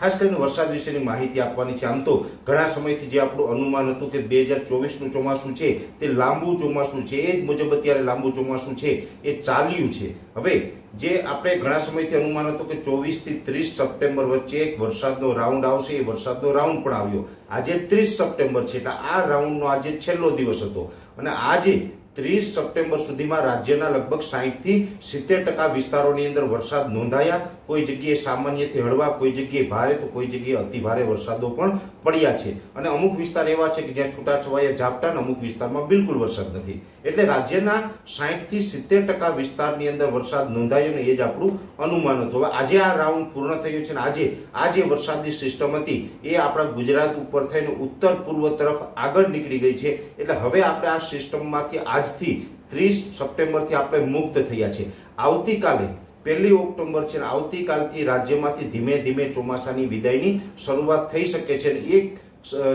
ખાસ કરીને વરસાદ વિશેની માહિતી આપવાની છે. આમ તો ઘણા સમયથી જે આપણું અનુમાન હતું કે બે હજાર ચોવીસનું ચોમાસું છે, તે લાંબુ ચોમાસું છે. એ જ મુજબ અત્યારે લાંબુ ચોમાસું છે. એ ચાલ્યું છે. હવે, જે આપણે ઘણા સમયથી અનુમાન હતું કે ચોવીસથી ત્રીસ સપ્ટેમ્બર વચ્ચે એક વરસાદનો રાઉન્ડ આવશે. એ વરસાદનો રાઉન્ડ પણ આવ્યો. આજે ત્રીસ સપ્ટેમ્બર છે. એટલે આ રાઉન્ડનો આજે છેલ્લો દિવસ હતો. અને આજે ત્રીસ સપ્ટેમ્બર સુધીમાં રાજ્યના લગભગ સાહીઠથી સિત્તેર ટકા વિસ્તારોની અંદર વરસાદ નોંધાયા. કોઈ જગ્યાએ સામાન્યથી હળવા, કોઈ જગ્યાએ ભારે, તો કોઈ જગ્યાએ અતિ ભારે વરસાદો પણ પડ્યા છે. અને અમુક વિસ્તાર એવા છે કે જ્યાં છૂટાછવાયા ઝાપટા અને અમુક વિસ્તારમાં બિલકુલ વરસાદ નથી. એટલે રાજ્યના સાહીઠથી સિત્તેર ટકા વિસ્તારની અંદર વરસાદ નોંધાયો ને એ જ આપણું અનુમાન હતું. હવે આજે આ રાઉન્ડ પૂર્ણ થયું છે ને આજે આ જે વરસાદની સિસ્ટમ હતી. એ આપણા ગુજરાત ઉપર થઈને ઉત્તર પૂર્વ તરફ આગળ નીકળી ગઈ છે. એટલે હવે આપણે આ સિસ્ટમમાંથી આજથી ત્રીસ સપ્ટેમ્બરથી આપણે મુક્ત થયા છે. આવતીકાલે પહેલી ઓક્ટોબર છે આવતીકાલથી રાજ્યમાંથી ધીમે ધીમે ચોમાસાની વિદાયની શરૂઆત થઈ શકે છે એક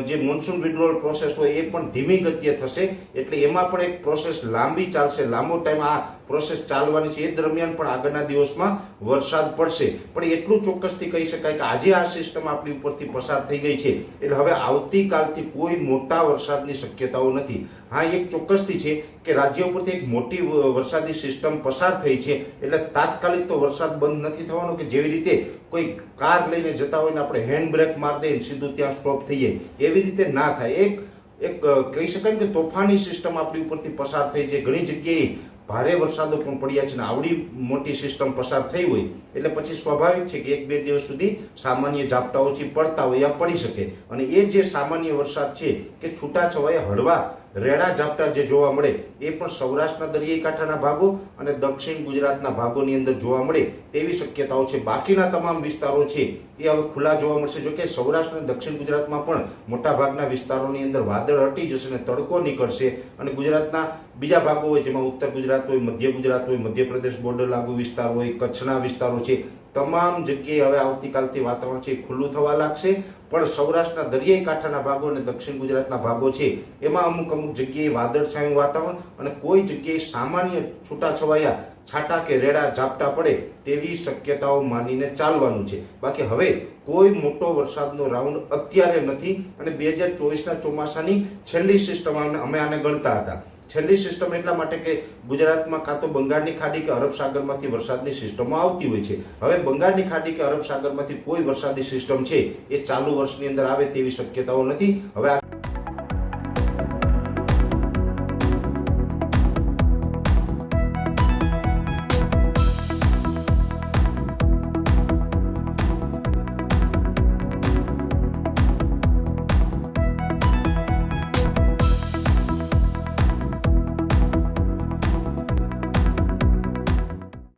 જે મોન્સૂન વિડ્રોલ પ્રોસેસ હોય એ પણ ધીમી ગતિએ થશે. એટલે એમાં પણ એક પ્રોસેસ લાંબી ચાલશે. લાંબો ટાઈમ આ પ્રોસેસ ચાલવાની છે. એ દરમિયાન પણ આગળના દિવસમાં વરસાદ પડશે. પણ એટલું ચોક્કસથી કહી શકાય કે આજે આ સિસ્ટમ આપણી ઉપરથી પસાર થઈ ગઈ છે. એટલે હવે આવતીકાલથી કોઈ મોટા વરસાદની શક્યતાઓ નથી. હા, એક ચોક્કસથી છે કે રાજ્ય ઉપરથી એક મોટી વરસાદી સિસ્ટમ પસાર થઈ છે. એટલે તાત્કાલિક તો વરસાદ બંધ નથી થવાનો કે જેવી રીતે કોઈ કાર લઈને જતા હોય ને આપણે હેન્ડ બ્રેક મારી દઈએ સીધું ત્યાં સ્ટોપ થઈ જાય. એવી રીતે ના થાય. એક એક કહી શકાય કે તોફાની સિસ્ટમ આપણી ઉપરથી પસાર થઈ છે. ઘણી જગ્યાએ ભારે વરસાદો પણ પડ્યા છે ને આવડી મોટી સિસ્ટમ પસાર થઈ હોય, એટલે પછી સ્વાભાવિક છે કે એક બે દિવસ સુધી સામાન્ય ઝાપટાઓથી પડતા હોય આ પડી શકે. અને એ જે સામાન્ય વરસાદ છે કે છૂટાછવાયા હળવા રેડા ઝાપટા જે જોવા મળે એ પણ સૌરાષ્ટ્રના દરિયાઈ કાંઠાના ભાગો અને દક્ષિણ ગુજરાતના ભાગોની અંદર જોવા મળે તેવી શક્યતાઓ છે. બાકીના તમામ વિસ્તારો છે એ હવે ખુલ્લા જોવા મળશે. જો કે સૌરાષ્ટ્ર અને દક્ષિણ ગુજરાતમાં પણ મોટા ભાગના વિસ્તારોની અંદર વાદળ હટી જશે અને તડકો નીકળશે અને ગુજરાતના બીજા ભાગો હોય જેમાં ઉત્તર ગુજરાત હોય, મધ્ય ગુજરાત હોય, મધ્યપ્રદેશ બોર્ડર લાગુ વિસ્તાર હોય, કચ્છના વિસ્તારો છે તમામ જગ્યાએ હવે આવતીકાલથી વાતાવરણ છે ખુલ્લું થવા લાગશે. પણ સૌરાષ્ટ્રના દરિયાઈ કાંઠાના ભાગો અને દક્ષિણ ગુજરાતના ભાગો છે, એમાં અમુક અમુક જગ્યાએ વાદળછાયું વાતાવરણ અને કોઈ જગ્યાએ સામાન્ય છૂટાછવાયા છાટા કે રેડા ઝાપટા પડે તેવી શક્યતાઓ માનીને ચાલવાનું છે. બાકી હવે કોઈ મોટો વરસાદનો રાઉન્ડ અત્યારે નથી અને બે હજાર ચોવીસના ચોમાસાની છેલ્લી સિસ્ટમ અમે આને ગણતા હતા. છેલ્લી સિસ્ટમ એટલા માટે કે ગુજરાતમાં કાં તો બંગાળની ખાડી કે અરબ સાગરમાંથી વરસાદની સિસ્ટમો આવતી હોય છે. હવે બંગાળની ખાડી કે અરબ સાગરમાંથી કોઈ વરસાદી સિસ્ટમ છે, એ ચાલુ વર્ષની અંદર આવે તેવી શક્યતાઓ નથી. હવે